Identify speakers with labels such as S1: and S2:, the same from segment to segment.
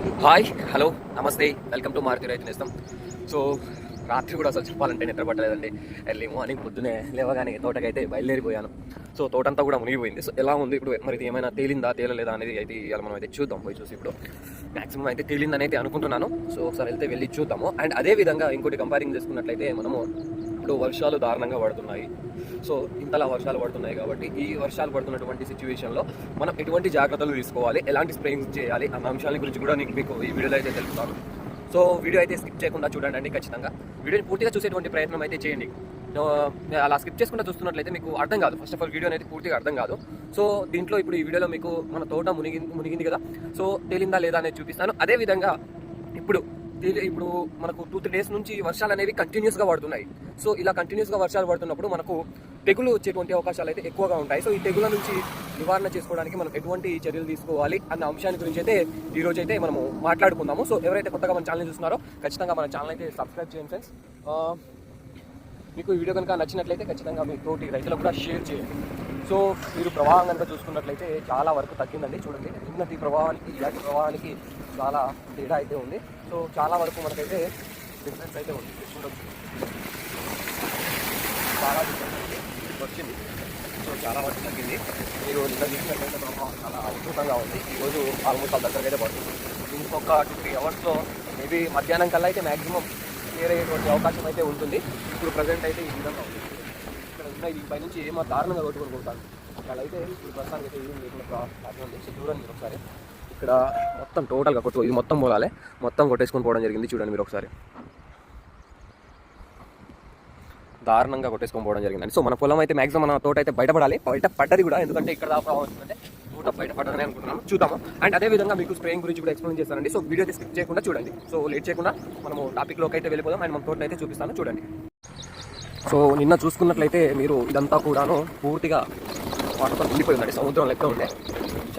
S1: Hi hello నమస్తే welcome to Maruti రైతు నేస్తాం. So రాత్రి కూడా అసలు చెప్పాలంటే నిద్ర పట్టలేదండి. ఎర్లీ మార్నింగ్ పొద్దునే లేవగానే తోటకైతే బయలుదేరిపోయాను. సో తోటంతా కూడా మునిగిపోయింది. సో ఎలా ఉంది ఇప్పుడు? మరి ఇది ఏమైనా తేలిందా తేలలేదా అనేది అయితే ఇలా మనం అయితే చూద్దాం. పోయి చూసి ఇప్పుడు మ్యాక్సిమం అయితే తేలిందని అయితే అనుకుంటున్నాను. సో ఒకసారి వెళ్తే వెళ్ళి చూద్దాము. అండ్ అదే విధంగా ఇంకోటి కంపేరింగ్ చేసుకున్నట్లయితే మనము ఇప్పుడు వర్షాలు దారుణంగా పడుతున్నాయి. సో ఇంతలా వర్షాలు పడుతున్నాయి కాబట్టి ఈ వర్షాలు పడుతున్నటువంటి సిచ్యువేషన్లో మనం ఎటువంటి జాగ్రత్తలు తీసుకోవాలి? ఎలాంటి స్ప్రేయింగ్ చేయాలి? అన్న అంశాల గురించి కూడా నేను మీకు ఈ వీడియోలో అయితే తెలుపుతాను సో వీడియో అయితే స్కిప్ చేయకుండా చూడండి అండి ఖచ్చితంగా. వీడియోని పూర్తిగా చూసేటువంటి ప్రయత్నం అయితే చేయండి. అలా స్కిప్ చేసుకుంటూ చూస్తున్నట్లయితే మీకు అర్థం కాదు. ఫస్ట్ ఆఫ్ ఆల్ వీడియో అనేది పూర్తిగా అర్థం కాదు. సో దీంట్లో ఇప్పుడు ఈ వీడియోలో మీకు మన తోట మునిగింది మునిగింది కదా? సో తేలిందా లేదా అనేది చూపిస్తాను. అదే విధంగా ఇప్పుడు ఇప్పుడు మనకు టూ త్రీ డేస్ నుంచి వర్షాలు అనేవి కంటిన్యూస్గా పడుతున్నాయి. సో ఇలా కంటిన్యూస్గా వర్షాలు పడుతున్నప్పుడు మనకు తెగులు వచ్చేటువంటి అవకాశాలు అయితే ఎక్కువగా ఉంటాయి. సో ఈ తెగుల నుంచి నివారణ చేసుకోవడానికి మనం ఎటువంటి చర్యలు తీసుకోవాలి అన్న అంశాన్ని గురించి అయితే ఈ రోజు అయితే మనము మాట్లాడుకుందాము. సో ఎవరైతే కొత్తగా మన ఛానల్ చూస్తున్నారో ఖచ్చితంగా మన ఛానల్ అయితే సబ్స్క్రైబ్ చేయండి ఫ్రెండ్స్ మీకు ఈ వీడియో కనుక నచ్చినట్లయితే ఖచ్చితంగా మీ తోటి రైతులకు కూడా షేర్ చేయండి. సో మీరు ప్రవాహం కనుక చూసుకున్నట్లయితే చాలా వరకు తగ్గిందండి. చూడండి నిన్నటి ప్రభావానికి ఇలాంటి ప్రవాహానికి చాలా తేడా అయితే ఉంది. సో చాలా వరకు మనకైతే డిఫరెన్స్ అయితే ఉంది. చూడొచ్చు. చాలా డిఫరెన్స్ వచ్చింది. సో చాలా వరకు తగ్గింది. మీరు నిన్న చూసినట్లయితే చాలా అద్భుతంగా ఉంది. ఈరోజు ఆల్మోస్ట్ వాళ్ళ దగ్గరకైతే అయితే పడుతుంది ఇంకొక టూ త్రీ అవర్స్లో మేబీ మధ్యాహ్నం కల్లా అయితే మ్యాక్సిమం క్లియర్ అయ్యేటువంటి అవకాశం అయితే ఉంటుంది. ఇప్పుడు ప్రజెంట్ అయితే ఈ విధంగా ఉంది. ఇక్కడ ఉన్న ఈ పైనుంచి ఏమో దారుణంగా కొట్టుకొని కొడతాను ఇక్కడ అయితే ఇప్పుడు ప్రస్తుతానికి అయితే ఏం లేకుండా ప్రాబ్లం ఉంది సో మీరు ఒకసారి. ఇక్కడ మొత్తం టోటల్గా కొట్టు ఇది మొత్తం పోలాలి మొత్తం కొట్టేసుకొని పోవడం జరిగింది చూడండి మీరు ఒకసారి. దారుణంగా కొట్టేసుకొని పోవడం జరిగిందండి. సో మన పొలం అయితే మాక్సిమం మన తోట అయితే బయటపడాలి. బయట పడ్డది కూడా ఎందుకంటే ఇక్కడ దాకా ప్రభావం తోట బయట పడ్డదని అనుకుంటున్నాను చూద్దాము. అండ్ అదే విధంగా మీకు స్ప్రేయింగ్ గురించి కూడా ఎక్స్ప్లెయిన్ చేస్తానండి. సో వీడియో అయితే స్కిప్ చేయకుండా చూడండి. సో లేట్ చేయకుండా మనము టాపిక్లోకి అయితే వెళ్ళిపోదాం. అండ్ మన తోట అయితే చూపిస్తాను. చూడండి. సో నిన్న చూసుకున్నట్లయితే మీరు ఇదంతా కూడాను పూర్తిగా వాటర్తో నిండిపోయి ఉందండి. సముద్రం లెక్క ఉండే.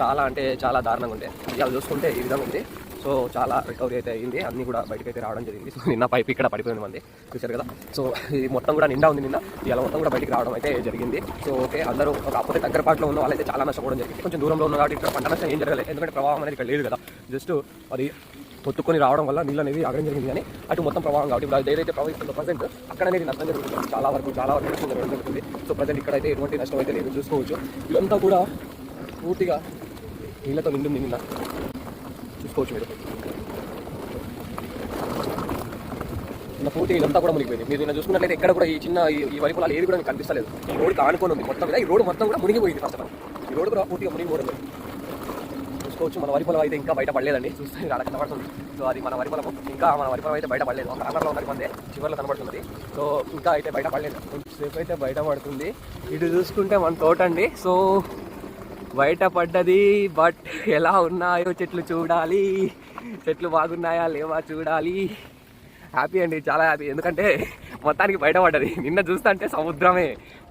S1: చాలా అంటే చాలా దారుణంగా ఉండే. ఇవాళ చూసుకుంటే ఈ విధంగా ఉంది. సో చాలా రికవరీ అయితే అయింది. అన్నీ కూడా బయటకు అయితే రావడం జరిగింది. సో నిన్న పైప్ ఇక్కడ పడిపోయింది మంది. చూశారు కదా? సో ఇది మొత్తం కూడా నిండా ఉంది నిన్న. ఇలా మొత్తం కూడా బయటకు రావడం అయితే జరిగింది. So okay. అందరూ కాకపోతే దగ్గరపాట్లో ఉన్న వాళ్ళైతే చాలా నష్టపోవడం జరిగింది. కొంచెం దూరంలో ఉన్న కాబట్టి ఇక్కడ పంట నష్టం ఏం జరగలేదు. ఎందుకంటే ప్రభావం అనేది ఇక్కడ లేదు కదా? జస్ట్ అది పొత్తుకొని రావడం వల్ల నీళ్ళు అనేది ఆగడం జరిగింది కానీ అటు మొత్తం ప్రభావం కాబట్టి ఇప్పుడు ఏదైతే ప్రవహిస్తుందో ప్రజెంట్ అక్కడ అనేది నష్టం జరుగుతుంది. చాలా వరకు చాలా వరకు నష్టం జరుగుతుంది. సో ప్రజెంట్ ఇక్కడైతే ఎటువంటి నష్టం అయితే లేదు. చూసుకోవచ్చు. ఇదంతా కూడా పూర్తిగా నీళ్ళతో నిండింది నిన్న చూసుకోవచ్చు మీరు. నిన్న పూర్తి ఇదంతా కూడా మునిగిపోయింది. మీరు నిన్న చూసుకున్నట్లయితే ఎక్కడ కూడా ఈ చిన్న ఈ- వరి పొలాలు ఏది కూడా మీకు కనిపిస్తలేదు. ఈ రోడ్కి ఆనుకొని ఉంది. మొత్తం మీద ఈ రోడ్డు మొత్తం కూడా మునిగిపోయింది ఫస్ట్ ఆఫ్ ఆల్ ఈ రోడ్డు కూడా పూర్తిగా మునిగిపోవడం చూసుకోవచ్చు మన వరి పొలం అయితే ఇంకా బయట పడలేదండి. చూస్తే అలా అక్కడ కనబడుతుంది సో అది మన వరి పొలం. ఇంకా మన వరి పొలం అయితే బయట పడలేదు. ఒక కార్నర్లో ఉన్నది మందే చివరిలో కనబడుతుంది సో ఇంకా అయితే బయట పడలేదు. కొంచెంసేపు అయితే బయట పడుతుంది. ఇటు చూసుకుంటే మన తోట అండి. సో బయట పడ్డది బట్ ఎలా ఉన్నాయో చెట్లు చూడాలి. చెట్లు బాగున్నాయా లేవా చూడాలి. హ్యాపీ అండి చాలా హ్యాపీ ఎందుకంటే మొత్తానికి బయటపడ్డది. నిన్న చూస్తుంటే సముద్రమే.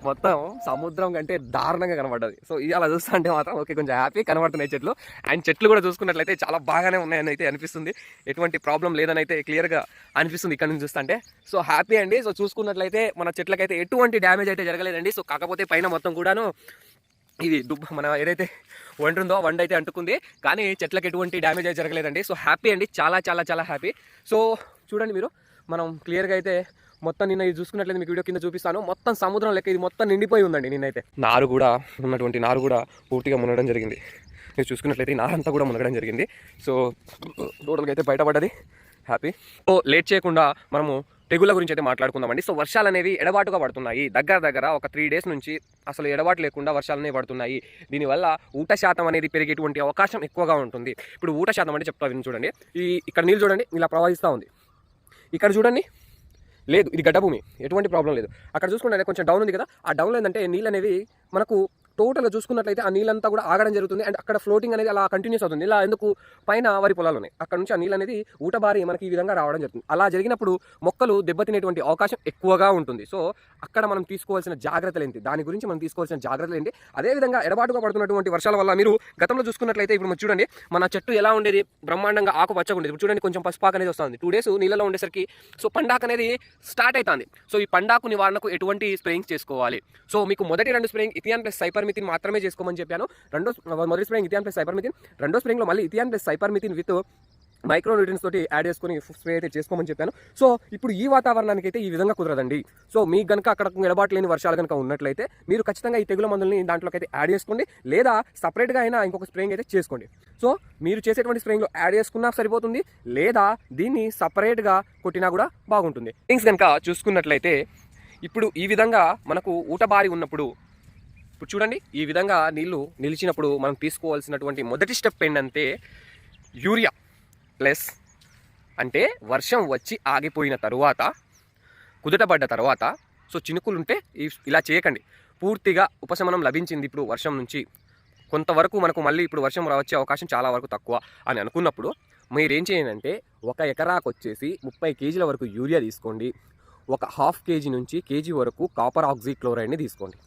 S1: మొత్తం సముద్రం కంటే దారుణంగా కనబడ్డది. సో ఇలా చూస్తుంటే మాత్రం ఓకే కొంచెం హ్యాపీ కనబడుతున్నాయి చెట్లు. అండ్ చెట్లు కూడా చూసుకున్నట్లయితే చాలా బాగానే ఉన్నాయని అయితే అనిపిస్తుంది. ఎటువంటి ప్రాబ్లం లేదని అయితే క్లియర్గా అనిపిస్తుంది ఇక్కడ నుంచి చూస్తుంటే. సో హ్యాపీ అండి. సో చూసుకున్నట్లయితే మన చెట్లకైతే ఎటువంటి డ్యామేజ్ అయితే జరగలేదండి. సో కాకపోతే పైన మొత్తం కూడాను ఇది దుబ్బ మన ఏదైతే వంట ఉందో వంట అయితే అంటుకుంది. కానీ చెట్లకు ఎటువంటి డ్యామేజ్ అయితే జరగలేదండి. సో హ్యాపీ అండి. చాలా చాలా చాలా హ్యాపీ. సో చూడండి మీరు మనం క్లియర్గా అయితే మొత్తం నిన్న ఇది చూసుకున్నట్లయితే మీకు వీడియో కింద చూపిస్తాను. మొత్తం సముద్రం లెక్క ఇది మొత్తం నిండిపోయి ఉందండి నిన్నైతే. నారు కూడా ఉన్నటువంటి నారు కూడా పూర్తిగా మునగడం జరిగింది. మీరు చూసుకున్నట్లయితే ఈ నారంతా కూడా మునగడం జరిగింది. సో టోటల్గా అయితే బయటపడ్డది. హ్యాపీ. సో లేట్ చేయకుండా మనము తెగుళ్ళ గురించి అయితే మాట్లాడుకుందామండి. సో వర్షాలు అనేవి ఎడబాటుగా పడుతున్నాయి. దగ్గర దగ్గర ఒక త్రీ డేస్ నుంచి అసలు ఎడబాటు లేకుండా వర్షాలు అనేవి పడుతున్నాయి. దీనివల్ల ఊట శాతం అనేది పెరిగేటువంటి అవకాశం ఎక్కువగా ఉంటుంది. ఇప్పుడు ఊట శాతం అంటే చెప్తా విని చూడండి. ఈ ఇక్కడ నీళ్ళు చూడండి ఇలా ప్రవహిస్తూ ఉంది. ఇక్కడ చూడండి. లేదు ఇది గడ్డభూమి. ఎటువంటి ప్రాబ్లం లేదు. అక్కడ చూసుకుంటే కొంచెం డౌన్ ఉంది కదా. ఆ డౌన్ ఏంటంటే నీళ్ళు అనేవి మనకు టోటల్ చూసుకున్నట్లయితే ఆ నీళ్ళంతా కూడా ఆగడం జరుగుతుంది. అండ్ అక్కడ ఫ్లోటింగ్ అనేది అలా కంటిన్యూస్ అవుతుంది. ఇలా ఎందుకు? పైన వరి పొలాలు ఉన్నాయి అక్కడ నుంచి ఆ నీళ్ళు అనేది ఊటబారి మనకి ఈ విధంగా రావడం జరుగుతుంది. అలా జరిగినప్పుడు మొక్కలు దెబ్బతినేటువంటి అవకాశం ఎక్కువగా ఉంటుంది. సో అక్కడ మనం తీసుకోవాల్సిన జాగ్రత్తలు ఏంటి? దాని గురించి మనం తీసుకోవాల్సిన జాగ్రత్తలు ఏంటి? అదేవిధంగా ఎడబాటుగా పడుతున్నటువంటి వర్షాల వల్ల మీరు గతంలో చూసుకున్నట్లయితే ఇప్పుడు చూడండి మన చెట్టు ఎలా ఉండేది? బ్రహ్మాండంగా ఆకు పచ్చగా ఉండేది. ఇప్పుడు చూడండి కొంచెం పసుపాకు అనేది వస్తుంది. టూ డేస్ నీళ్ళలో ఉండేసరికి సో పండాకు అనేది స్టార్ట్ అవుతుంది. సో ఈ పండాకు నివారణకు ఎటువంటి స్ప్రేయింగ్స్ చేసుకోవాలి? సో మీకు మొదటి రెండు స్ప్రేయింగ్ ఇథియాన్ ప్లస్ సైపర్మితిన్ మాత్రమే చేసుకోమని చెప్పాను. రెండో మొదటి స్ప్రేయింగ్ ఇథియాన్ ప్లస్ సైపర్మితిన్ రెండో స్ప్రేయింగ్లో మళ్ళీ ethion plus cypermethrin with micro nutrients తోటి యాడ్ చేసుకొని స్ప్రే అయితే చేసుకోమని చెప్పాను. సో ఇప్పుడు ఈ వాతావరణానికి అయితే ఈ విధంగా కుదరదండి. సో మీకు కనుక అక్కడ ఎడబాటు లేని వర్షాలు కనుక ఉన్నట్లయితే మీరు ఖచ్చితంగా ఈ తెగుల మందుల్ని దాంట్లోకి అయితే యాడ్ చేసుకోండి. లేదా సపరేట్గా అయినా ఇంకొక స్ప్రేయింగ్ అయితే చేసుకోండి. సో మీరు చేసేటువంటి స్ప్రేయింగ్లో యాడ్ చేసుకున్నా సరిపోతుంది. లేదా దీన్ని సపరేట్గా కొట్టినా కూడా బాగుంటుంది. థింగ్స్ కనుక చూసుకున్నట్లయితే ఇప్పుడు ఈ విధంగా మనకు ఊటబారి ఉన్నప్పుడు ఇప్పుడు చూడండి ఈ విధంగా నీళ్ళు నిలిచినప్పుడు మనం తీసుకోవాల్సినటువంటి మొదటి స్టెప్ ఏంటంటే యూరియా ప్లస్ అంటే వర్షం వచ్చి ఆగిపోయిన తరువాత కుదుటబడ్డ తర్వాత సో చినుకులుంటే ఉంటే ఇలా చేయకండి. పూర్తిగా ఉపశమనం లభించింది ఇప్పుడు వర్షం నుంచి. కొంతవరకు మనకు మళ్ళీ ఇప్పుడు వర్షం వచ్చే అవకాశం చాలా వరకు తక్కువ అని అనుకున్నప్పుడు మీరేం చేయండి ఒక ఎకరాకు వచ్చేసి ముప్పై కేజీల వరకు యూరియా తీసుకోండి. ఒక హాఫ్ కేజీ నుంచి కేజీ వరకు కాపర్ ఆక్సిక్లోరైడ్ని తీసుకోండి.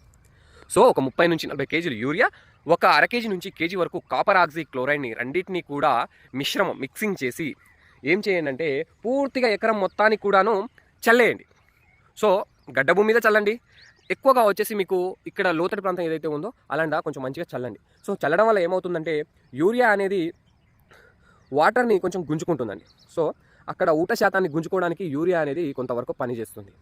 S1: సో ఒక ముప్పై నుంచి నలభై కేజీలు యూరియా ఒక అర కేజీ నుంచి కేజీ వరకు కాపర్ ఆక్సీ క్లోరైడ్ని రెండింటిని కూడా మిశ్రమం మిక్సింగ్ చేసి ఏం చేయండి అంటే పూర్తిగా ఎకరం మొత్తానికి కూడాను చల్లేయండి. సో గడ్డ భూమి మీద చల్లండి. ఎక్కువగా వచ్చేసి మీకు ఇక్కడ లోతటి ప్రాంతం ఏదైతే ఉందో అలాంటి కొంచెం మంచిగా చల్లండి. సో చల్లడం వల్ల ఏమవుతుందంటే యూరియా అనేది వాటర్ని కొంచెం గుంజుకుంటుందండి. సో అక్కడ ఊట శాతాన్ని గుంజుకోవడానికి యూరియా అనేది కొంతవరకు పనిచేస్తుంది.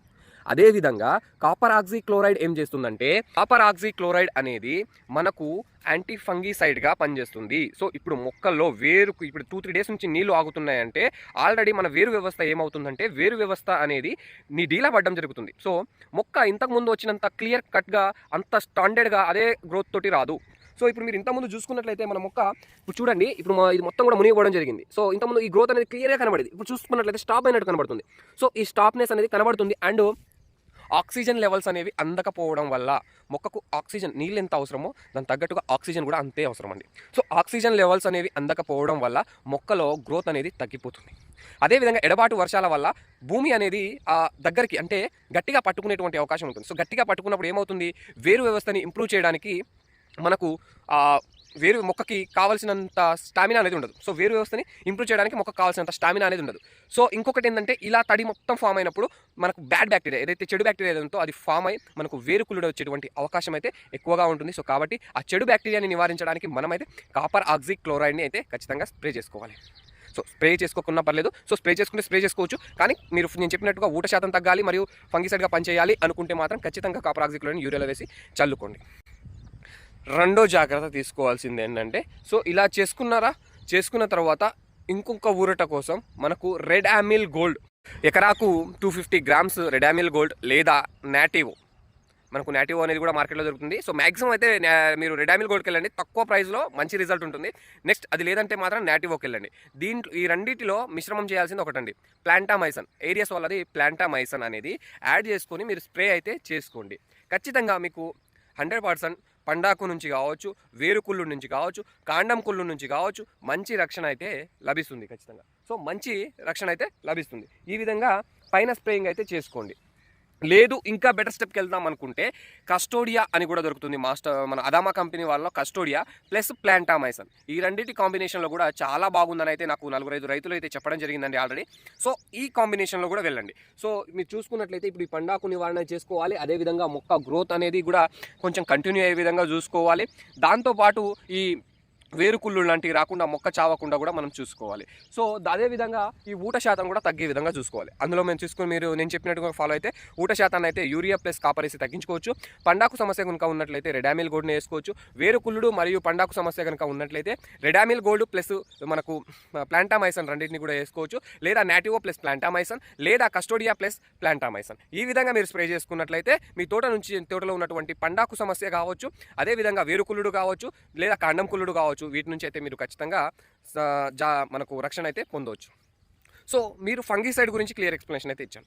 S1: అదేవిధంగా కాపర్ ఆక్సీ క్లోరైడ్ ఏం చేస్తుందంటే కాపర్ ఆక్సీ క్లోరైడ్ అనేది మనకు యాంటీ ఫంగీసైడ్గా పనిచేస్తుంది. సో ఇప్పుడు మొక్కల్లో వేరుకు ఇప్పుడు టూ త్రీ డేస్ నుంచి నీళ్ళు ఆగుతున్నాయంటే ఆల్రెడీ మన వేరు వ్యవస్థ ఏమవుతుందంటే వేరు వ్యవస్థ అనేది నీ డీలా పడడం జరుగుతుంది. సో మొక్క ఇంతకుముందు వచ్చినంత క్లియర్ కట్గా అంత స్టాండర్డ్గా అదే గ్రోత్ తోటి రాదు. సో ఇప్పుడు మీరు ఇంతకుముందు చూసుకున్నట్లయితే మన మొక్క ఇప్పుడు చూడండి ఇప్పుడు ఇది మొత్తం కూడా మునిగిపోవడం జరిగింది. సో ఇంతకుముందు ఈ గ్రోత్ అనేది క్లియర్గా కనబడింది. ఇప్పుడు చూసుకున్నట్లయితే స్టాప్ అయినట్టు కనబడుతుంది. సో ఈ స్టాప్నెస్ అనేది కనబడుతుంది అండ్ ఆక్సిజన్ లెవెల్స్ అనేవి అందకపోవడం వల్ల మొక్కకు ఆక్సిజన్ నీళ్ళు ఎంత అవసరమో దాని తగ్గట్టుగా ఆక్సిజన్ కూడా అంతే అవసరం అండి సో ఆక్సిజన్ లెవెల్స్ అనేవి అందకపోవడం వల్ల మొక్కలో గ్రోత్ అనేది తగ్గిపోతుంది. అదేవిధంగా ఎడబాటు వర్షాల వల్ల భూమి అనేది ఆ దగ్గరికి అంటే గట్టిగా పట్టుకునేటువంటి అవకాశం ఉంటుంది. సో గట్టిగా పట్టుకున్నప్పుడు ఏమవుతుంది? వేరు వ్యవస్థని ఇంప్రూవ్ చేయడానికి మనకు వేరు మొక్కకి కావాల్సినంత స్టామినా అనేది ఉండదు. సో వేరు వ్యవస్థని ఇంప్రూవ్ చేయడానికి మొక్కకు కావాల్సినంత స్టామినా అనేది ఉండదు. సో ఇంకొకటి ఏంటంటే ఇలా తడి మొత్తం ఫామ్ అయినప్పుడు మనకు బ్యాడ్ బ్యాక్టీరియా ఏదైతే చెడు బ్యాక్టీరియా ఉందో అది ఫామ్ అయి మనకు వేరు కుళ్ళుడు వచ్చేటువంటి అవకాశం అయితే ఎక్కువగా ఉంటుంది. సో కాబట్టి ఆ చెడు బ్యాక్టీరియాని నివారించడానికి మనమైతే కాపర్ ఆక్సిక్ క్లోరైడ్ని అయితే ఖచ్చితంగా స్ప్రే చేసుకోవాలి. సో స్ప్రే చేసుకోకున్నా పర్లేదు. సో స్ప్రే చేసుకుంటే స్ప్రే చేసుకోవచ్చు. కానీ మీరు నేను చెప్పినట్టుగా ఊట శాతం తగ్గాలి మరియు ఫంగిసైడ్గా పనిచేయాలి అనుకుంటే మాత్రం ఖచ్చితంగా కాపర్ ఆక్సీ క్లోరైడ్ యూరియాలో వేసి చల్లుకోండి. రెండో జాగ్రత్త తీసుకోవాల్సింది ఏంటంటే సో ఇలా చేసుకున్నారా? చేసుకున్న తర్వాత ఇంకొక ఊరట కోసం మనకు రెడ్ యామిల్ గోల్డ్ ఎకరాకు టూ ఫిఫ్టీ గ్రామ్స్ రెడ్ యామిల్ గోల్డ్ లేదా నాటివో. మనకు నాటివో అనేది కూడా మార్కెట్లో దొరుకుతుంది. సో మ్యాక్సిమం అయితే మీరు రెడ్ యామిల్ గోల్డ్కి వెళ్ళండి. తక్కువ ప్రైస్లో మంచి రిజల్ట్ ఉంటుంది. నెక్స్ట్ అది లేదంటే మాత్రం నాటివోకి వెళ్ళండి. దీంట్లో ఈ రెండింటిలో మిశ్రమం చేయాల్సింది ఒకటండి. ప్లాంటామైసన్. ఏరియాస్ వాళ్ళది ప్లాంటామైసన్ అనేది యాడ్ చేసుకొని మీరు స్ప్రే అయితే చేసుకోండి. ఖచ్చితంగా మీకు హండ్రెడ్ పర్సెంట్ పండాకు నుంచి కావచ్చు వేరుకుళ్ళు నుంచి కావచ్చు కాండం కుళ్ళు నుంచి కావచ్చు మంచి రక్షణ అయితే లభిస్తుంది ఖచ్చితంగా. సో మంచి రక్షణ అయితే లభిస్తుంది. ఈ విధంగా పైన స్ప్రేయింగ్ అయితే చేసుకోండి. లేదు ఇంకా బెటర్ స్టెప్కి వెళ్దాం అనుకుంటే కస్టోడియా అని కూడా దొరుకుతుంది. మాస్టర్ మన అదామా కంపెనీ వాళ్ళలో కస్టోడియా ప్లస్ ప్లాంటామైసన్ ఈ రెండింటి కాంబినేషన్లో కూడా చాలా బాగుందని అయితే నాకు నలుగురు ఐదు రైతులు అయితే చెప్పడం జరిగిందండి ఆల్రెడీ సో ఈ కాంబినేషన్లో కూడా వెళ్ళండి. సో మీరు చూసుకున్నట్లయితే ఇప్పుడు ఈ పండాకు నివారణ చేసుకోవాలి. అదేవిధంగా మొక్క గ్రోత్ అనేది కూడా కొంచెం కంటిన్యూ అయ్యే విధంగా చూసుకోవాలి. దాంతోపాటు ఈ వేరుకుళ్ళు లాంటివి రాకుండా మొక్క చావకుండా కూడా మనం చూసుకోవాలి. సో అదేవిధంగా ఈ ఊట శాతం కూడా తగ్గే విధంగా చూసుకోవాలి. అందులో మేము చూసుకుని మీరు నేను చెప్పినట్టుగా ఫాలో అయితే ఊట శాతాన్ని అయితే యూరియా ప్లస్ కాపర్ వేసి తగ్గించుకోవచ్చు. పండాకు సమస్య కనుక ఉన్నట్లయితే రెడామిల్ గోల్డ్ని వేసుకోవచ్చు. వేరుకుళ్ళుడు మరియు పండాకు సమస్య కనుక ఉన్నట్లయితే రెడామిల్ గోల్డ్ ప్లస్ మనకు ప్లాంటామైసన్ రెండింటిని కూడా వేసుకోవచ్చు. లేదా నాటివో ప్లస్ ప్లాంటామైసన్ లేదా కస్టోడియా ప్లస్ ప్లాంటామైసన్. ఈ విధంగా మీరు స్ప్రే చేసుకున్నట్లయితే మీ తోట నుంచి తోటలో ఉన్నటువంటి పండాకు సమస్య కావచ్చు. అదేవిధంగా వేరుకుళ్ళుడు కావచ్చు లేదా కాండం కుళ్ళుడు కావచ్చు. వీటి నుంచి అయితే మీరు ఖచ్చితంగా జా మనకు రక్షణ అయితే పొందవచ్చు. సో మీరు ఫంగిసైడ్ గురించి క్లియర్ ఎక్స్ప్లెనేషన్ అయితే ఇచ్చాను.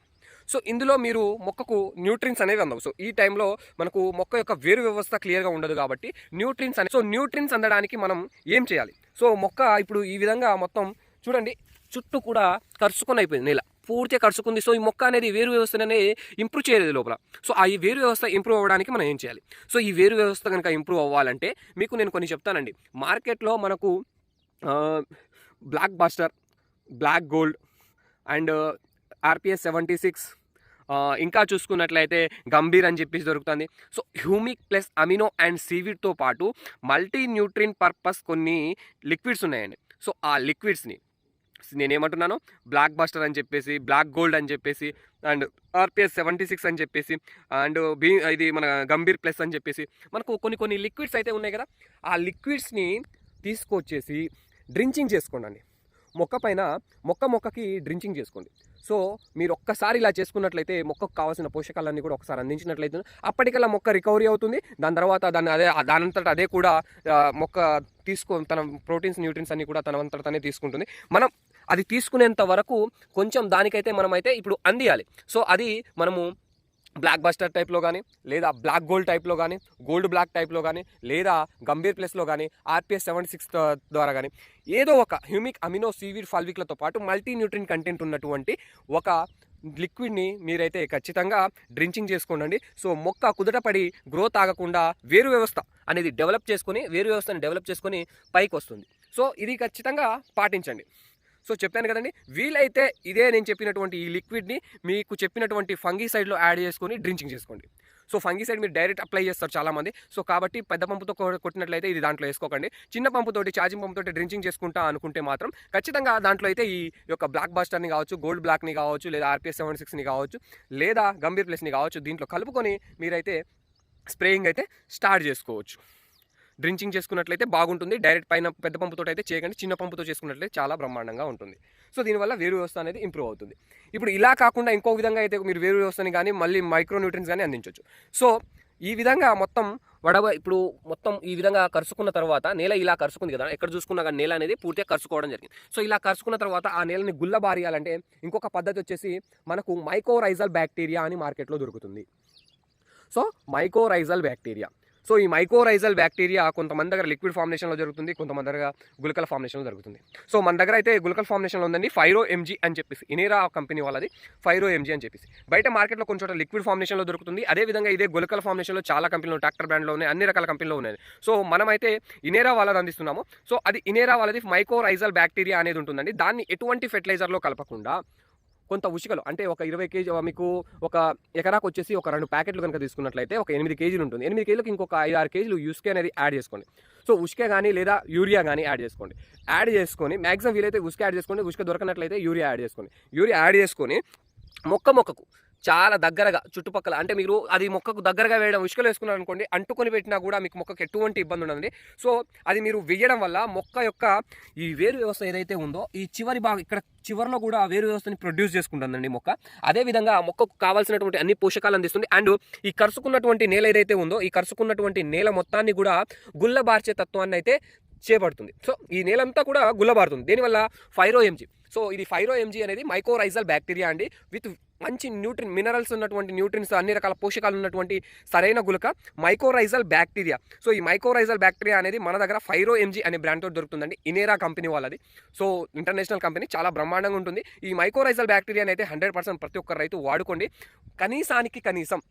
S1: సో ఇందులో మీరు మొక్కకు న్యూట్రిన్స్ అనేవి అందవు. సో ఈ టైంలో మనకు మొక్క యొక్క వేరు వ్యవస్థ క్లియర్గా ఉండదు కాబట్టి న్యూట్రిన్స్ అనే సో న్యూట్రిన్స్ అందడానికి మనం ఏం చేయాలి? సో మొక్క ఇప్పుడు ఈ విధంగా మొత్తం చూడండి చుట్టూ కూడా కరుచుకొని అయిపోయింది నేల. పూర్తిగా కరుచుకుంది. సో ఈ మొక్క అనేది వేరు వ్యవస్థనే ఇంప్రూవ్ చేయలేదు లోపల. సో ఆ ఈ వేరు వ్యవస్థ ఇంప్రూవ్ అవ్వడానికి మనం ఏం చేయాలి? సో ఈ వేరు వ్యవస్థ కనుక ఇంప్రూవ్ అవ్వాలంటే మీకు నేను కొన్ని చెప్తానండి. మార్కెట్లో మనకు blockbuster black gold and RPS seventy six ఇంకా చూసుకున్నట్లయితే గంభీర్ అని చెప్పేసి దొరుకుతుంది. So humic plus amino and సీవిడ్తో పాటు మల్టీ న్యూట్రిన్ పర్పస్ కొన్ని లిక్విడ్స్ ఉన్నాయండి. సో ఆ లిక్విడ్స్ని నేనేమంటున్నాను? బ్లాక్ బస్టర్ అని చెప్పేసి బ్లాక్ గోల్డ్ అని చెప్పేసి అండ్ ఆర్పిఎస్ సెవెంటీ సిక్స్ అని చెప్పేసి అండ్ బీ ఇది మన గంభీర్ ప్లస్ అని చెప్పేసి మనకు కొన్ని కొన్ని లిక్విడ్స్ అయితే ఉన్నాయి కదా? ఆ లిక్విడ్స్ని తీసుకొచ్చేసి డ్రించింగ్ చేసుకోండి మొక్క పైన మొక్క మొక్కకి డ్రించింగ్ చేసుకోండి. సో మీరు ఒక్కసారి ఇలా చేసుకున్నట్లయితే మొక్కకు కావాల్సిన పోషకాలన్నీ కూడా ఒకసారి అందించినట్లయితే అప్పటికల్లా మొక్క రికవరీ అవుతుంది. దాని తర్వాత దాన్ని అదే దానంతట అదే కూడా మొక్క తీసుకో తన ప్రోటీన్స్ న్యూట్రియన్స్ అన్ని కూడా తన అంతట తనే తీసుకుంటుంది. మనం అది తీసుకునేంత వరకు కొంచెం దానికైతే మనమైతే ఇప్పుడు అందియాలి. సో అది మనము బ్లాక్ బస్టర్ టైప్లో కానీ లేదా బ్లాక్ గోల్డ్ టైప్లో కానీ గోల్డ్ బ్లాక్ టైప్లో కానీ లేదా గంభీర్ ప్లస్లో కానీ ఆర్పిఎస్ సెవెంటీ సిక్స్ ద్వారా కానీ ఏదో ఒక హ్యూమిక్ అమినో సీవిడ్ ఫాల్విక్లతో పాటు మల్టీ న్యూట్రిన్ కంటెంట్ ఉన్నటువంటి ఒక లిక్విడ్ని మీరైతే ఖచ్చితంగా డ్రించింగ్ చేసుకోండి సో మొక్క కుదటపడి గ్రోత్ ఆగకుండా వేరు వ్యవస్థ అనేది డెవలప్ చేసుకొని వేరు వ్యవస్థని డెవలప్ చేసుకొని పైకి వస్తుంది సో ఇది ఖచ్చితంగా పాటించండి. సో చెప్పాను కదండి వీలైతే ఇదే నేను చెప్పినటువంటి ఈ లిక్విడ్ని మీకు చెప్పినటువంటి ఫంగీ సైడ్లో యాడ్ చేసుకొని డ్రించింగ్ చేసుకోండి. సో ఫంగిసైడ్ మీరు డైరెక్ట్ అప్లై చేస్తారు చాలామంది. సో కాబట్టి పెద్ద పంపుతో కొట్టినట్లయితే ఇది దాంట్లో వేసుకోకండి. చిన్న పంపుతోటి ఛార్జింగ్ పంపుతోటి డ్రించింగ్ చేసుకుంటా అనుకుంటే మాత్రం ఖచ్చితంగా దాంట్లో అయితే ఈ యొక్క బ్లాక్ బాస్టర్ని కావచ్చు గోల్డ్ బ్లాక్ని కావచ్చు లేదా ఆర్పిఎస్ సెవెన్ సిక్స్ని కావచ్చు లేదా గంభీర్ ప్లస్ని కావచ్చు దీంట్లో కలుపుకొని మీరైతే స్ప్రేయింగ్ అయితే స్టార్ట్ చేసుకోవచ్చు. డ్రించింగ్ చేసుకున్నట్లయితే బాగుంటుంది. డైరెక్ట్ పైన పెద్ద పంపుతో అయితే చేయకండి. చిన్న పంపుతో చేసుకున్నట్లయితే చాలా బ్రహ్మాండంగా ఉంటుంది. సో దీనివల్ల వేరు వ్యవస్థ అనేది ఇంప్రూవ్ అవుతుంది. ఇప్పుడు ఇలా కాకుండా ఇంకో విధంగా అయితే మీరు వేరు వ్యవస్థని కానీ మళ్ళీ మైక్రోన్యూట్రియన్స్ కానీ అందించవచ్చు సో ఈ విధంగా మొత్తం వడవ ఇప్పుడు మొత్తం ఈ విధంగా కరుసుకున్న తర్వాత నేల ఇలా కరుసుకుంది కదా ఎక్కడ చూసుకున్నా కానీ నేల అనేది పూర్తిగా కరుచుకోవడం జరిగింది. సో ఇలా కరుసుకున్న తర్వాత ఆ నేలని గుల్లబారియాలంటే ఇంకొక పద్ధతి వచ్చేసి మనకు మైకోరైజల్ బ్యాక్టీరియా అని మార్కెట్లో దొరుకుతుంది. సో మైకోరైజల్ బ్యాక్టీరియా సో ఈ మైకోరైజల్ బ్యాక్టీరియా కొంతమంది దగ్గర లిక్విడ్ ఫార్మేషన్లో జరుగుతుంది కొంతమంది దగ్గర గుళికల ఫార్మేషన్లో జరుగుతుంది. సో మన దగ్గర అయితే గులకల ఫార్మేషన్లో ఉందండి ఫైరో ఎంజీ అని చెప్పేసి ఇనేరా కంపెనీ వాళ్ళది ఫైరో ఎంజీ అని చెప్పేసి. బయట మార్కెట్లో కొంచెం చోట లిక్విడ్ ఫార్మేషన్లో దొరుకుతుంది. అదేవిధంగా ఇదే గులకల ఫార్మేషన్లో చాలా కంపెనీలు ట్రాక్టర్ బ్రాండ్లో ఉన్నాయి అన్ని రకాల కంపెనీలో ఉన్నాయి. సో మనమైతే ఇనేరా వాళ్ళది అందిస్తున్నాము. సో అది ఇనేరా వాళ్ళది మైకోరైజల్ బ్యాక్టీరియా అనేది ఉంటుందండి. దాన్ని ఎటువంటి ఫెర్టిలైజర్లో కలపకుండా కొంత ఉషికలు అంటే ఒక ఇరవై కేజీ మీకు ఒక ఎకరాకు వచ్చేసి ఒక రెండు ప్యాకెట్లు కనుక తీసుకున్నట్లయితే ఒక ఎనిమిది కేజీలు ఉంటుంది. ఎనిమిది కేజీలకు ఇంకొక ఐదు ఆరు కేజీలు యూస్కే అనేది యాడ్ చేసుకోండి. సో ఉష్కే కానీ లేదా యూరియా కానీ యాడ్ చేసుకోండి. యాడ్ చేసుకొని మ్యాక్సిమం వీలైతే ఉష్క యాడ్ చేసుకోండి ఉష్క దొరకనట్లయితే యూరియా యాడ్ చేసుకోండి. యూరియా యాడ్ చేసుకొని మొక్క మొక్కకు చాలా దగ్గరగా చుట్టుపక్కల అంటే మీరు అది మొక్కకు దగ్గరగా వేయడం ఇసుకలు వేసుకున్నారు అనుకోండి అంటుకొని పెట్టినా కూడా మీకు మొక్కకు ఎటువంటి ఇబ్బంది ఉండదండి. సో అది మీరు వేయడం వల్ల మొక్క యొక్క ఈ వేరు వ్యవస్థ ఏదైతే ఉందో ఈ చివరి భాగం ఇక్కడ చివరిలో కూడా ఆ వేరు వ్యవస్థని ప్రొడ్యూస్ చేసుకుంటుందండి మొక్క. అదేవిధంగా ఆ మొక్కకు కావాల్సినటువంటి అన్ని పోషకాలు అందిస్తుంది. అండ్ ఈ కరుసుకున్నటువంటి నేల ఏదైతే ఉందో ఈ కరుసుకున్నటువంటి నేల మొత్తాన్ని కూడా గుల్లబార్చే తత్వాన్ని అయితే చేపడుతుంది. సో ఈ నేలంతా కూడా గుల్లబారుతుంది. దీనివల్ల? Pyro MG. సో ఇది ఫైరో ఎంజీ అనేది మైకోరైజల్ బ్యాక్టీరియా అండి. విత్ మంచి న్యూట్రిన్ మినరల్స్ ఉన్నటువంటి న్యూట్రిన్స్ అన్ని రకాల పోషకాలు ఉన్నటువంటి సరైన గులక మైకోరైజల్ బ్యాక్టీరియా సో ఈ మైకోరైజల్ బ్యాక్టీరియా అనేది మన దగ్గర ఫైరో ఎంజీ అనే బ్రాండ్తో దొరుకుతుందండి. ఇనేరా కంపెనీ వాళ్ళది. సో ఇంటర్నేషనల్ కంపెనీ చాలా బ్రహ్మాండంగా ఉంటుంది. ఈ మైకోరైజల్ బ్యాక్టీరియా అయితే హండ్రెడ్ పర్సెంట్ ప్రతి ఒక్క రైతు వాడుకోండి. కనీసానికి కనీసం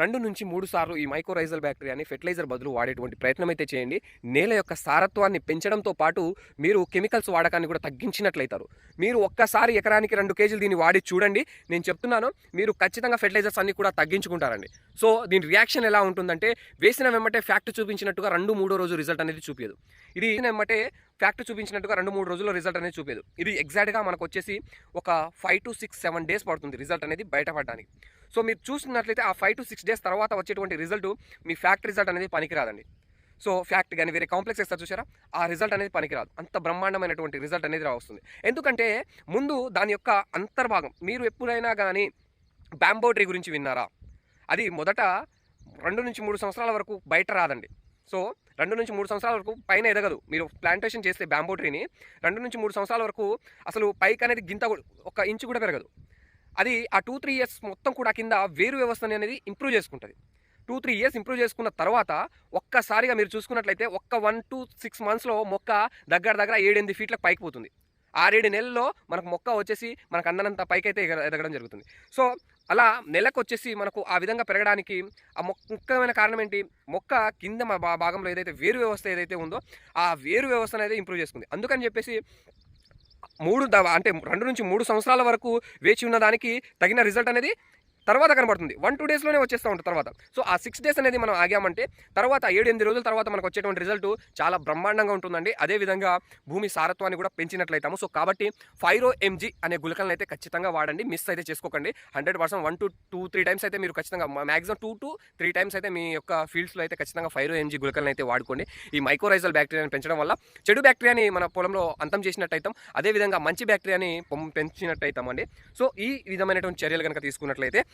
S1: రెండు నుంచి మూడు సార్లు ఈ మైకోరైజల్ బ్యాక్టీరియాని ఫెర్టిలైజర్ బదులు వాడేటువంటి ప్రయత్నం అయితే చేయండి. నేల యొక్క సారత్వాన్ని పెంచడంతో పాటు మీరు కెమికల్స్ వాడకాన్ని కూడా తగ్గించినట్లయితారు. మీరు ఒక్కసారి ఎకరానికి రెండు కేజీలు దీన్ని వాడి చూడండి. నేను చెప్తున్నాను మీరు ఖచ్చితంగా ఫెర్టిలైజర్స్ అన్ని కూడా తగ్గించుకుంటారండి. సో దీని రియాక్షన్ ఎలా ఉంటుందంటే వేసిన వెంబటే ఫ్యాక్ట్ చూపించినట్టుగా రెండు మూడో రోజు రిజల్ట్ అనేది చూపించదు ఇది వెంబటే ఫ్యాక్ట్ చూపించినట్టుగా రెండు మూడు రోజుల్లో రిజల్ట్ అనేది చూపేదు. ఇది ఎగ్జాక్ట్గా మనకు వచ్చేసి ఒక five to six seven days పడుతుంది రిజల్ట్ అనేది బయటపడడానికి. సో మీరు చూసినట్లయితే ఆ ఫైవ్ టు సిక్స్ డేస్ తర్వాత వచ్చేటువంటి రిజల్ట్ మీ ఫ్యాక్ట్ రిజల్ట్ అనేది పనికిరాదండి. సో ఫ్యాక్ట్ కానీ వేరే కాంప్లెక్స్ ఇస్తారు చూసారా ఆ రిజల్ట్ అనేది పనికిరాదు. అంత బ్రహ్మాండమైనటువంటి రిజల్ట్ అనేది వస్తుంది ఎందుకంటే ముందు దాని యొక్క అంతర్భాగం మీరు ఎప్పుడైనా కానీ బ్యాంబో ట్రీ గురించి విన్నారా? అది మొదట రెండు నుంచి మూడు సంవత్సరాల వరకు బయట రాదండి. సో రెండు నుంచి మూడు సంవత్సరాల వరకు పైన ఎదగదు. మీరు ప్లాంటేషన్ చేస్తే బ్యాంబో ట్రీని రెండు నుంచి మూడు సంవత్సరాల వరకు అసలు పైకి అనేది గింత కూడా- ఒక ఇంచు కూడా పెరగదు. అది ఆ టూ త్రీ ఇయర్స్ మొత్తం కూడా కింద వేరు వ్యవస్థని అనేది ఇంప్రూవ్ చేసుకుంటుంది. టూ త్రీ ఇయర్స్ ఇంప్రూవ్ చేసుకున్న తర్వాత ఒక్కసారిగా మీరు చూసుకున్నట్లయితే ఒక్క వన్ టు సిక్స్ మంత్స్లో మొక్క దగ్గర దగ్గర ఏడెనిమిది ఫీట్లకు పైకి పోతుంది. ఆరేడు నెలల్లో మనకు మొక్క వచ్చేసి మనకు అందనంత పైకి అయితే ఎగ- ఎదగడం జరుగుతుంది. సో అలా నెలకు వచ్చేసి మనకు ఆ విధంగా పెరగడానికి ఆ ముఖ్యమైన కారణం ఏంటి? మొక్క కింద మా భా- భాగంలో ఏదైతే వేరు వ్యవస్థ ఏదైతే ఉందో ఆ వేరు వ్యవస్థ అనేది ఇంప్రూవ్ చేసుకుంది. అందుకని చెప్పేసి మూడు అంటే రెండు నుంచి మూడు సంవత్సరాల వరకు వేచి ఉన్న దానికి తగిన రిజల్ట్ అనేది తర్వాత కనబడుతుంది. వన్ టూ డేస్లోనే వచ్చేస్తూ ఉంటుంది తర్వాత. సో ఆ సిక్స్ డేస్ అనేది మనం ఆగామంటే తర్వాత ఏడు ఎనిమిది రోజుల తర్వాత మనకు వచ్చేటువంటి రిజల్ట్ చాలా బ్రహ్మాండంగా ఉంటుందండి. అదేవిధంగా భూమి సారత్వాన్ని కూడా పెంచినట్లయితాము. సో కాబట్టి ఫైరో ఎంజీ అనే గులకలను అయితే ఖచ్చితంగా వాడండి. మిస్ అయితే చేసుకోకండి. Hundred percent one to two three times అయితే మీరు ఖచ్చితంగా maximum two to three times అయితే మీ యొక్క ఫీల్డ్స్లో అయితే ఖచ్చితంగా ఫైరో ఎంజీ గులకలను అయితే వాడుకోండి. ఈ మైక్రోరైజల్ బ్యాక్టీరియాని పెంచడం వల్ల చెడు బ్యాక్టీరియాని మన పొలంలో అంతం చేసినట్టయితాం. అదేవిధంగా మంచి బ్యాక్టీరియాని పొం- పెంచినట్టయితాం అండి సో ఈ విధమైనటువంటి చర్యలు కనుక తీసుకున్నట్లయితే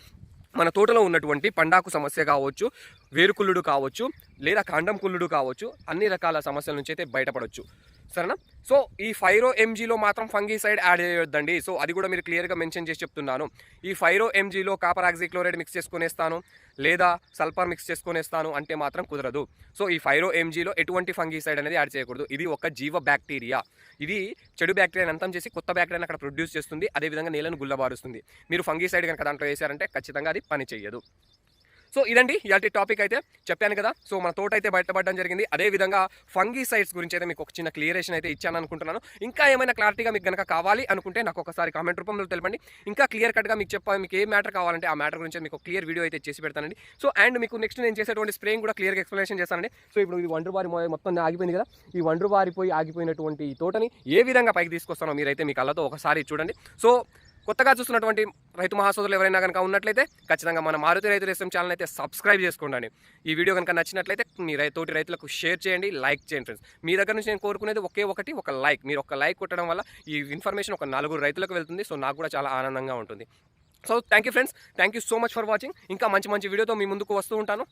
S1: మన తోటలో ఉన్నటువంటి పండాకు సమస్య కావచ్చు వేరుకుళ్ళుడు కావచ్చు లేదా కాండం కుళ్ళుడు కావచ్చు అన్ని రకాల సమస్యల నుంచి అయితే బయటపడవచ్చు సరేనా? సో ఈ ఫైరో ఎంజీలో మాత్రం ఫంగీసైడ్ యాడ్ చేయొద్దండి. సో అది కూడా మీరు క్లియర్గా మెన్షన్ చేసి చెప్తున్నాను. ఈ ఫైరో ఎంజీలో కాపర్ ఆక్సిక్లోరైడ్ మిక్స్ చేసుకునేస్తాను లేదా సల్ఫర్ మిక్స్ చేసుకునేస్తాను అంటే మాత్రం కుదరదు. సో ఈ ఫైరో ఎంజీలో ఎటువంటి ఫంగీసైడ్ అనేది యాడ్ చేయకూడదు. ఇది ఒక జీవ బ్యాక్టీరియా. ఇది చెడు బ్యాక్టీరియాని అంతం చేసి కొత్త బ్యాక్టీరియాని అక్కడ ప్రొడ్యూస్ చేస్తుంది. అదేవిధంగా నేలను గుల్లబారుస్తుంది. మీరు ఫంగీసైడ్ కనుక దాంట్లో వేశారంటే ఖచ్చితంగా అది పని చేయదు సో ఇదండి ఇలాంటి టాపిక్ అయితే చెప్పాను కదా. సో మన తోట అయితే బయటపడడం జరిగింది. అదే విధంగా ఫంగీ సైడ్స్ గురించి అయితే మీకు ఒక చిన్న క్లియరేషన్ అయితే ఇచ్చాను అనుకుంటున్నాను. ఇంకా ఏమైనా క్లారిటీగా మీకు కనుక కావాలి అనుకుంటే నాకు ఒకసారి కామెంట్ రూపంలో తెలపండి. ఇంకా క్లియర్ కట్గా మీకు చెప్పాలి మీకు ఏ మ్యాటర్ కావాలంటే ఆ మ్యాటర్ గురించి మీకు క్లియర్ వీడియో అయితే చేసి పెడతానండి. సో అండ్ మీకు నెక్స్ట్ నేను చేసేటువంటి స్ప్రేయింగ్ కూడా క్లియర్గా ఎక్స్ప్లెనేషన్ చేస్తానండి. సో ఇప్పుడు ఇది వండర్ వారి మొత్తం ఆగిపోయింది కదా. ఈ వండర్ బారిపోయి ఆగిపోయినటువంటి ఈ తోటని ఏ విధంగా పైకి తీసుకొస్తానో మీరైతే మీ కళ్ళతో ఒకసారి చూడండి. సో కొత్తగా చూస్తున్నటువంటి రైతు మహాసోదరులు ఎవరైనా కనుక ఉన్నట్లయితే ఖచ్చితంగా మన మారుతి రైతు రేసం ఛానల్ అయితే సబ్స్క్రైబ్ చేసుకోండి. ఈ వీడియో కనుక నచ్చినట్లయితే మీ రై తోటి రైతులకు షేర్ చేయండి లైక్ చేయండి ఫ్రెండ్స్ మీ దగ్గర నుంచి నేను కోరుకునేది ఒకే ఒకటి ఒక లైక్ మీరు ఒక లైక్ కొట్టడం వల్ల ఈ ఇన్ఫర్మేషన్ ఒక నలుగురు రైతులకు వెళ్తుంది. సో నాకు కూడా చాలా ఆనందంగా ఉంటుంది. So thank you friends thank you so much for watching ఇంకా మంచి మంచి వీడియోతో మీ ముందుకు వస్తూ ఉంటాను.